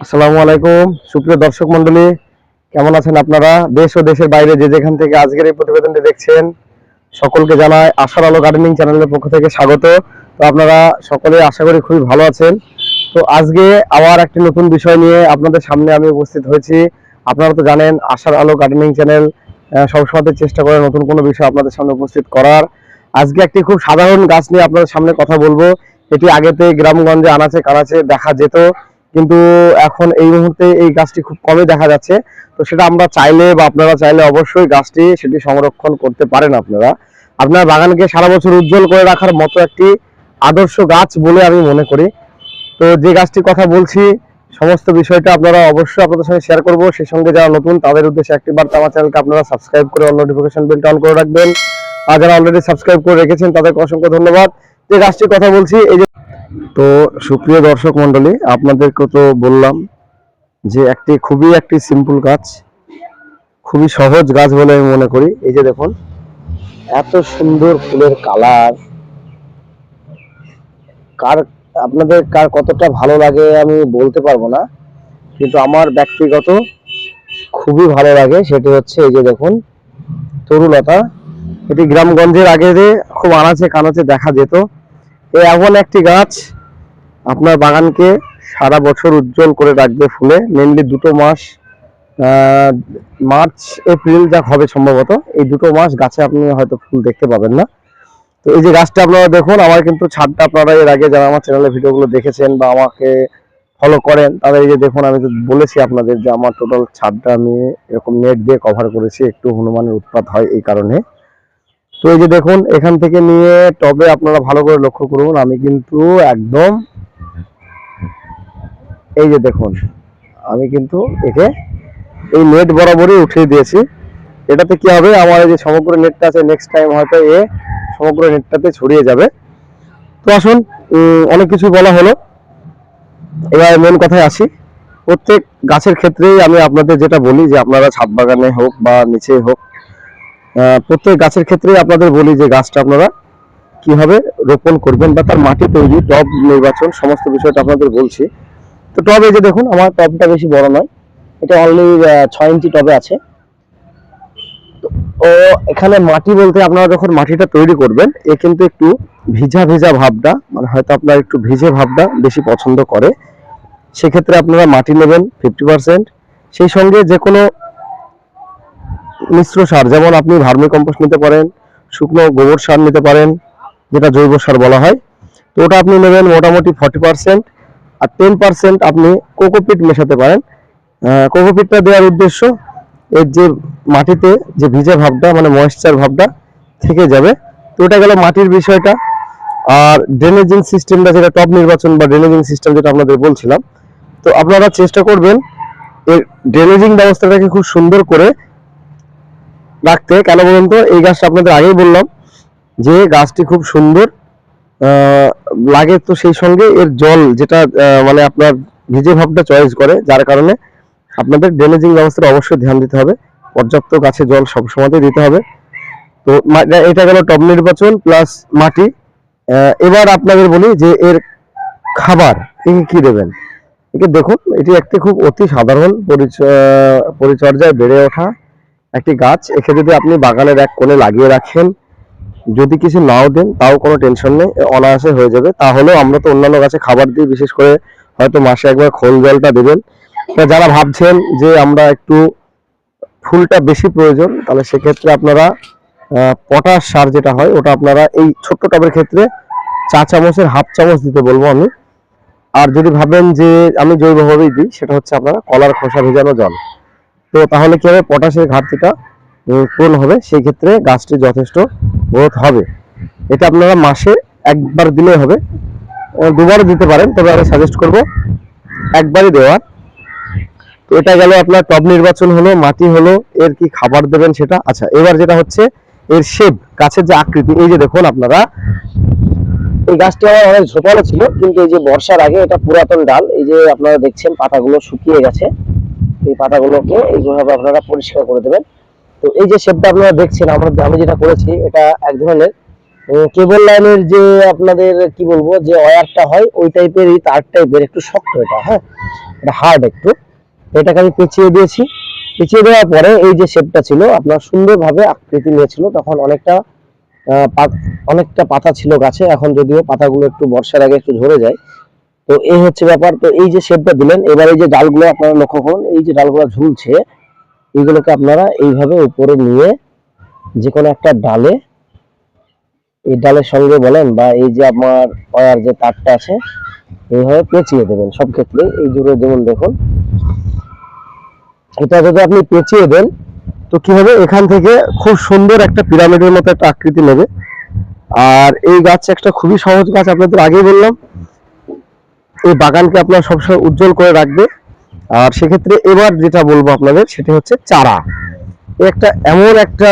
আসসালামু আলাইকুম। সুপ্রিয় দর্শক মন্ডলী কেমন আছেন আপনারা? দেশ ও দেশের বাইরে যে যেখান থেকে আজকের এই প্রতিবেদনটি দেখছেন, সকলকে জানায় আশার আলো গার্ডেনিং চ্যানেলের পক্ষ থেকে স্বাগত। তো আপনারা সকলে আশা করি খুবই ভালো আছেন। তো আজকে আবার একটি নতুন বিষয় নিয়ে আপনাদের সামনে আমি উপস্থিত হয়েছি। আপনারা তো জানেন, আশার আলো গার্ডেনিং চ্যানেল সবসময় চেষ্টা করে নতুন কোনো বিষয় আপনাদের সামনে উপস্থিত করার। আজকে একটি খুব সাধারণ গাছ নিয়ে আপনাদের সামনে কথা বলব। এটি আগেতে গ্রামগঞ্জে আনাচে কানাচে দেখা যেত। কিন্তু এখন এই মুহূর্তে এই গাছটি খুব কমই দেখা যাচ্ছে। তো সেটা আমরা চাইলে বা আপনারা চাইলে অবশ্যই গাছটি সেটি সংরক্ষণ করতে পারেন আপনারা। আপনার বাগানকে সারা বছর উজ্জ্বল করে রাখার মতো একটি আদর্শ গাছ বলে আমি মনে করি। তো যে গাছটির কথা বলছি, সমস্ত বিষয়টা আপনারা অবশ্যই আপনাদের সঙ্গে শেয়ার করব। সেই সঙ্গে যারা নতুন, তাদের উদ্দেশ্যে একটি বার্তা আমার চ্যানেলকে আপনারা সাবস্ক্রাইব করে অল নোটিফিকেশন বেলটা অন করে রাখবেন। আর যারা অলরেডি সাবস্ক্রাইব করে রেখেছেন, তাদেরকে অসংখ্য ধন্যবাদ। যে গাছটির কথা বলছি, এই তো সুপ্রিয় দর্শক মন্ডলী আপনাদেরকে তো বললাম যে একটি খুবই একটি সিম্পল গাছ, খুবই সহজ গাছ বলে আমি মনে করি। এই যে দেখুন, এত সুন্দর ফুলের কালার। কার, আপনাদের কার কতটা ভালো লাগে আমি বলতে পারব না, কিন্তু আমার ব্যক্তিগত খুবই ভালো লাগে সেটি হচ্ছে এই যে দেখুন, তরুলতা। এটি গ্রামগঞ্জের আগে খুব আনাচে কানাচে দেখা যেত এই এমন একটি গাছ আপনার বাগানকে সারা বছর উজ্জ্বল করে রাখবে ফুলে মেনলি দুটো মাস মার্চ, এপ্রিল যা হবে সম্ভবত, এই দুটো মাস গাছে আপনি হয়তো ফুল দেখতে পাবেন না। তো এই যে গাছটা আপনারা দেখুন, আমার কিন্তু ছাদটা আপনারা এর আগে যারা আমার চ্যানেলে ভিডিওগুলো দেখেছেন বা আমাকে ফলো করেন, তাদের এই যে দেখুন, আমি তো বলেছি আপনাদের যে আমার টোটাল ছাদটা আমি এরকম নেট দিয়ে কভার করেছি, একটু হনুমানের উৎপাত হয় এই কারণে। তো এই যে দেখুন, এখান থেকে নিয়ে টবে আপনারা ভালো করে লক্ষ্য করুন, আমি কিন্তু একদম এই যে দেখুন, আমি কিন্তু একে এই নেট বরাবরই উঠিয়ে দিয়েছি। এটাতে কি হবে? আমার এই যে সমগ্র নেটটা আছে নেক্সট টাইম হয়তো এ সমগ্র নেটটাতে ছড়িয়ে যাবে। তো আসুন অনেক কিছু বলা হলো। এবার মেন কথায় আসি। প্রত্যেক গাছের ক্ষেত্রেই আমি আপনাদের যেটা বলি যে আপনারা ছাদ বাগানে হোক বা নিচে হোক প্রত্যেক গাছের ক্ষেত্রেই আপনাদের বলি যে গাছটা আপনারা কীভাবে রোপণ করবেন বা তার মাটি তৈরি, টব নির্বাচন, সমস্ত বিষয়টা আপনাদের বলছি। তো টব যে দেখুন, আমার টবটা বেশি বড় নয়। এটা অনলি ছয় ইঞ্চি টবে আছে। ও এখানে মাটি বলতে আপনারা যখন মাটিটা তৈরি করবেন, এ কিন্তু একটু ভিজা ভিজা ভাবটা মানে হয়তো আপনার একটু ভিজে ভাবটা বেশি পছন্দ করে। সেক্ষেত্রে আপনারা মাটি নেবেন ফিফটি পার্সেন্ট সেই সঙ্গে যে কোনো মিশ্র সার, যেমন আপনি ভার্মি কম্পোস্ট নিতে পারেন, শুকনো গোবর সার নিতে পারেন, যেটা জৈব সার বলা হয়। তো ওটা আপনি নেবেন মোটামুটি ফর্টি পার্সেন্ট আর টেন পার্সেন্ট আপনি কোকোপিট মেশাতে পারেন। কোকোপিটটা দেওয়ার উদ্দেশ্য এর যে মাটিতে যে ভিজে ভাবটা মানে ময়েশ্চার ভাবটা থেকে যাবে। তো ওটা গেল মাটির বিষয়টা। আর ড্রেনেজিং সিস্টেমটা যেটা টপ নির্বাচন বা ড্রেনেজিং সিস্টেম যেটা আপনাদের বলছিলাম। তো আপনারা চেষ্টা করবেন, এর ড্রেনেজিং ব্যবস্থাটাকে খুব সুন্দর করে রাখতে। কেন বলুন তো, এই গাছটা আপনাদের আগেই বললাম যে গাছটি খুব সুন্দর। লাগে তো সেই সঙ্গে এর জল যেটা মানে আপনার ভিজে ভাবটা চয়েস করে, যার কারণে আপনাদের ড্রেনেজিং ব্যবস্থাটা অবশ্যই ধ্যান দিতে হবে। পর্যাপ্ত গাছে জল সবসময়তেই দিতে হবে। তো এটা গেল টব নির্বাচন প্লাস মাটি। এবার আপনাদের বলি যে এর খাবার একে কি দেবেন? একে দেখুন, এটি একটি খুব অতি সাধারণ পরিচ- পরিচর্যায় বেড়ে ওঠা একটি গাছ, একে যদি আপনি বাগানের এক কোণে লাগিয়ে রাখেন, যদি কিছু নাও দেন, তাও কোনো টেনশন নেই অনায়াসে হয়ে যাবে। তাহলেও আমরা তো অন্যান্য গাছে খাবার দিই, বিশেষ করে হয়তো মাসে একবার খোল জলটা দেবেন। যারা ভাবছেন যে আমরা একটু ফুলটা বেশি প্রয়োজন, তাহলে সেক্ষেত্রে আপনারা পটাশ সার যেটা হয়, ওটা আপনারা এই ছোট্ট টবের ক্ষেত্রে চা চামচের হাফ চামচ দিতে বলব আমি। আর যদি ভাবেন যে আমি জৈবভাবেই দিই, সেটা হচ্ছে আপনারা কলার খোসা ভেজানো জল। তো তাহলে কি হবে? পটাশের ঘাটতিটা পূরণ হবে। সেই ক্ষেত্রে গাছটি যথেষ্ট গ্রোথ হবে। এটা আপনারা মাসে একবার দিলে হবে। আহ, দুবারও দিতে পারেন তবে আমি সাজেস্ট করব একবারই দেওয়ার। তো এটা গেল আপনার টব নির্বাচন হলো মাটি হলো এর কি খাবার দেবেন সেটা? আচ্ছা এবার যেটা হচ্ছে এর শেপ গাছের যে আকৃতি এই যে দেখুন আপনারা। এই গাছটি আমার অনেক ঝোপালো ছিল কিন্তু এই যে বর্ষার আগে এটা পুরাতন ডাল এই যে আপনারা দেখছেন পাতাগুলো শুকিয়ে গেছে। এই পাতাগুলোকে এইভাবে আপনারা পরিষ্কার করে দেবেন। তো এই যে শেপটা আপনারা দেখছেন, আমরা আমি যেটা করেছি, এটা এক ধরনের কেবল লাইনের যে আপনাদের কি বলব, যে ওয়্যারটা হয়, ওই টাইপেরই তার টাইপের একটু শক্ত এটা হ্যাঁ? এটা হার্ড একটু। এটাকে আমি পেঁচিয়ে দিয়েছি। পেঁচিয়ে দেওয়ার পরে এই যে শেপটা ছিল, আপনার সুন্দরভাবে আকৃতি নিয়েছিল, তখন অনেকটা অনেকটা পাতা ছিল গাছে। এখন যদিও পাতাগুলো একটু বর্ষার আগে একটু ঝরে যায় তো এই হচ্ছে ব্যাপার। তো এই যে শেপটা দিলেন, এবার এই যে ডালগুলো আপনারা লক্ষ্য করুন, এই যে ডালগুলো ঝুলছে এইগুলোকে আপনারা এইভাবে উপরে নিয়ে যে কোনো একটা ডালে, এই ডালের সঙ্গে বলেন বা এই যে আমার ওয়ার যে তারটা আছে, এইভাবে পেঁচিয়ে দেবেন সব ক্ষেত্রে। এই দূরে যেমন দেখুন, এটা যদি আপনি পেঁচিয়ে দেন, তো কি হবে? এখান থেকে খুব সুন্দর একটা পিরামিডের মতো একটা আকৃতি নেবে। আর এই গাছ একটা খুবই সহজ গাছ, আপনাদের আগেই বললাম। এই বাগানকে আপনার সবসময় উজ্জ্বল করে রাখবে। আর সেক্ষেত্রে এবার যেটা বলব আপনাদের, সেটা হচ্ছে চারা। একটা এমন একটা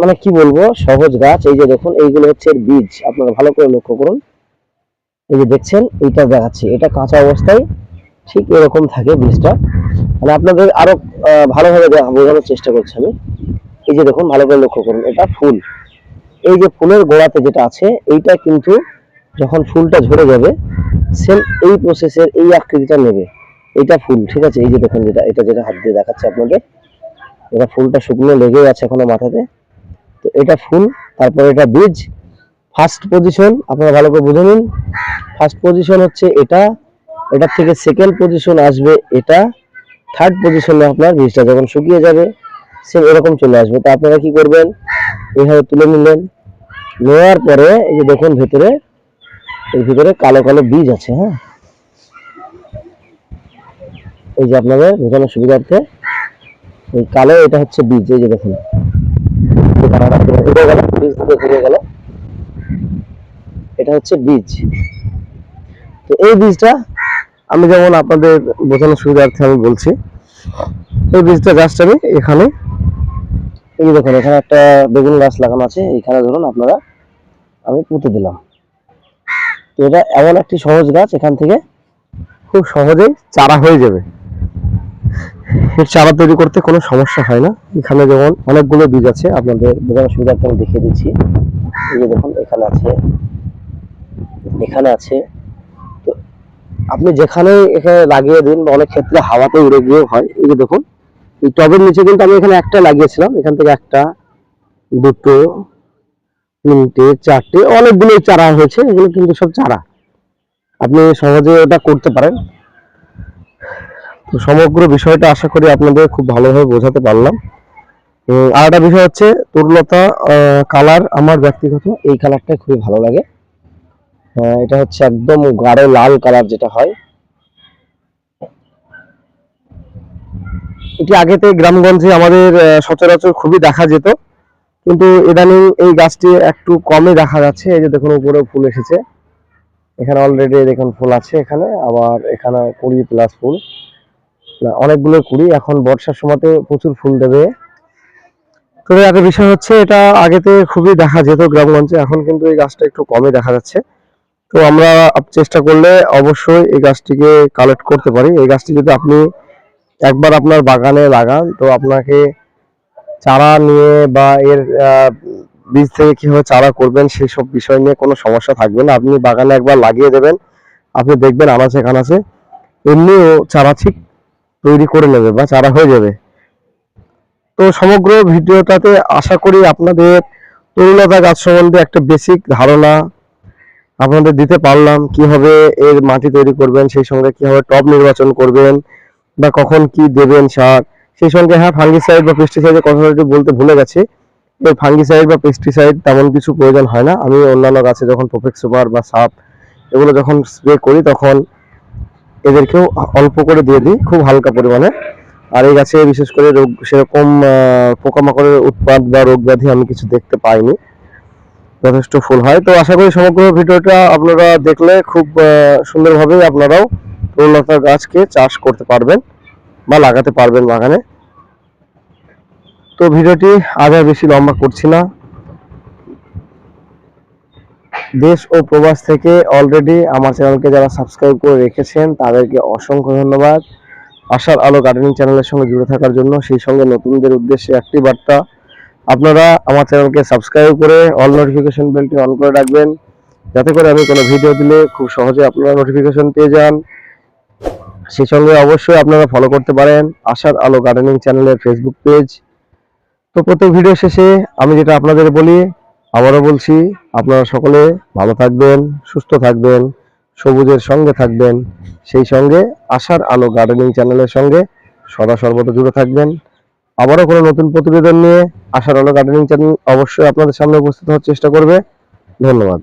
মানে কি বলব, সহজ গাছ। এই যে দেখুন, এইগুলো হচ্ছে বীজ। আপনারা ভালো করে লক্ষ্য করুন। এই যে দেখছেন, এইটা দেখাচ্ছি। এটা কাঁচা অবস্থায় ঠিক এরকম থাকে বীজটা। মানে আপনাদের আরও ভালোভাবে বোঝানোর চেষ্টা করছি আমি। এই যে দেখুন, ভালো করে লক্ষ্য করুন, এটা ফুল। এই যে ফুলের গোড়াতে যেটা আছে, এইটা কিন্তু যখন ফুলটা ঝরে যাবে সেম এই প্রসেসের এই আকৃতিটা নেবে। এটা ফুল, ঠিক আছে? এই যে দেখুন যেটা, এটা যেটা হাত দিয়ে দেখাচ্ছে আপনাদের। এটা ফুলটা শুকনো লেগে আছে এখনও মাথাতে। তো এটা ফুল, তারপরে এটা বীজ। ফার্স্ট পজিশন আপনারা ভালো করে বুঝে নিন। ফার্স্ট পজিশন হচ্ছে এটা। এটার থেকে সেকেন্ড পজিশন আসবে এটা। থার্ড পজিশনে আপনার বীজটা যখন শুকিয়ে যাবে সেম এরকম চলে আসবে। তো আপনারা কি করবেন? এইভাবে তুলে নিলেন। নেওয়ার পরে এই যে দেখুন ভেতরে এর ভিতরে কালো কালো বীজ আছে হ্যাঁ? এই যে আপনাদের বোঝানোর সুবিধার্থে, এই কালো এটা হচ্ছে বীজ, এই যে দেখুন। এটা হচ্ছে বীজ। তো এই বীজটা আমি যেমন আপনাদের বোঝানোর সুবিধার্থে আমি বলছি, এই বীজটা জাস্ট আমি এখানে, এই দেখুন, এখানে একটা বেগুন গাছ লাগানো আছে এখানে ধরুন আপনারা, আমি পুঁতে দিলাম। তো এটা এমন একটি সহজ গাছ, এখান থেকে খুব সহজেই চারা হয়ে যাবে। এর চারা তৈরি করতে কোনো সমস্যা হয় না। এখানে যেমন অনেকগুলো বীজ আছে, আপনাদের বোঝানোর সুবিধার্থে আমি দেখিয়ে দিচ্ছি। এই যে দেখুন, এখানে আছে এখানে আছে। তো আপনি যেখানে এখানে লাগিয়ে দিন বা অনেক ক্ষেত্রে হাওয়াতে উড়ে গিয়েও হয়। এই যে দেখুন, এই টবের নিচে কিন্তু আমি এখানে একটা লাগিয়েছিলাম। এখান থেকে একটা, দুটো তিনটে, চারটে অনেকগুলো চারা হয়েছে, এগুলো কিন্তু সব চারা। আপনি সহজে ওটা করতে পারেন। তো সমগ্র বিষয়টা আশা করি আপনাদের খুব ভালোভাবে বোঝাতে পারলাম। আর একটা বিষয় হচ্ছে, তরুলতা কালার আমার ব্যক্তিগত, এই কালারটাই খুবই ভালো লাগে। এটা হচ্ছে একদম গাঢ় লাল কালার যেটা হয়। এটি আগেতে গ্রামগঞ্জে আমাদের সচরাচর খুবই দেখা যেত। কিন্তু ইদানিং এই গাছটি একটু কমই দেখা যাচ্ছে। এই যে দেখুন উপরে ফুল এসেছে। এখানে অলরেডি দেখুন ফুল আছে এখানে, আবার এখানে কুড়ি প্লাস ফুল। অনেকগুলো কুড়ি, এখন বর্ষার সময়তে প্রচুর ফুল দেবে। তবে একটা বিষয় হচ্ছে, এটা আগেতে খুবই দেখা যেত গ্রামগঞ্জে, এখন কিন্তু এই গাছটা একটু কমই দেখা যাচ্ছে। তো আমরা চেষ্টা করলে অবশ্যই এই গাছটিকে কালেক্ট করতে পারি। এই গাছটি যদি আপনি একবার আপনার বাগানে লাগান, তো আপনাকে চারা নিয়ে বা এর বীজ থেকে কীভাবে চারা করবেন সেই সব বিষয় নিয়ে কোনো সমস্যা থাকবে না। আপনি বাগানে একবার লাগিয়ে দেবেন, আপনি দেখবেন আনাচে কানাচে এমনিও চারা ঠিক তৈরি করে নেবে বা চারা হয়ে যাবে। তো সমগ্র ভিডিওটাতে আশা করি আপনাদের তরুণতা গাছ সম্বন্ধে একটা বেসিক ধারণা আপনাদের দিতে পারলাম। কীভাবে এর মাটি তৈরি করবেন, সেই সঙ্গে কীভাবে টব নির্বাচন করবেন বা কখন কি দেবেন সার সেই সঙ্গে হ্যাঁ ফাঙ্গিসাইড বা পেস্টিসাইডের কথাটা বলতে ভুলে গেছি। এই ফাঙ্গিসাইড বা পেস্টিসাইড তেমন কিছু প্রয়োজন হয় না। আমি অন্যান্য গাছে যখন প্রোফেক্ট সুপার বা সাপ এগুলো যখন স্প্রে করি তখন এদেরকেও অল্প করে দিয়ে দিই খুব হালকা পরিমাণে। আর এই গাছে বিশেষ করে রোগ সেরকম পোকামাকড়ের উৎপাদ বা রোগ ব্যাধি আমি কিছু দেখতে পাইনি। যথেষ্ট ফুল হয়। তো আশা করি সমগ্র ভিডিওটা আপনারা দেখলে খুব আহ, সুন্দরভাবে আপনারাও তরুণলতা গাছকে চাষ করতে পারবেন বা লাগাতে পারবেন বাগানে। তো ভিডিওটি আজ আর বেশি লম্বা করছি না। দেশ ও প্রবাস থেকে অলরেডি আমার চ্যানেলকে যারা সাবস্ক্রাইব করে রেখেছেন, তাদেরকে অসংখ্য ধন্যবাদ। আশার আলো গার্ডেনিং চ্যানেলের সঙ্গে জুড়ে থাকার জন্য সেই সঙ্গে নতুনদের উদ্দেশ্যে একটি বার্তা। আপনারা আমার চ্যানেলকে সাবস্ক্রাইব করে অল নোটিফিকেশন বেলটি অন করে রাখবেন, যাতে করে আমি কোনো ভিডিও দিলে খুব সহজে আপনারা নোটিফিকেশন পেয়ে যান। সেই সঙ্গে অবশ্যই আপনারা ফলো করতে পারেন আশার আলো গার্ডেনিং চ্যানেলের ফেসবুক পেজ তো প্রত্যেক ভিডিও শেষে আমি যেটা আপনাদের বলি, আবারও বলছি, আপনারা সকলে ভালো থাকবেন, সুস্থ থাকবেন, সবুজের সঙ্গে থাকবেন, সেই সঙ্গে আশার আলো গার্ডেনিং চ্যানেলের সঙ্গে সদা সর্বদা জুড়ে থাকবেন। আবারও কোনো নতুন প্রতিবেদন নিয়ে আশার আলো গার্ডেনিং চ্যানেল অবশ্যই আপনাদের সামনে উপস্থিত হওয়ার চেষ্টা করবে। ধন্যবাদ।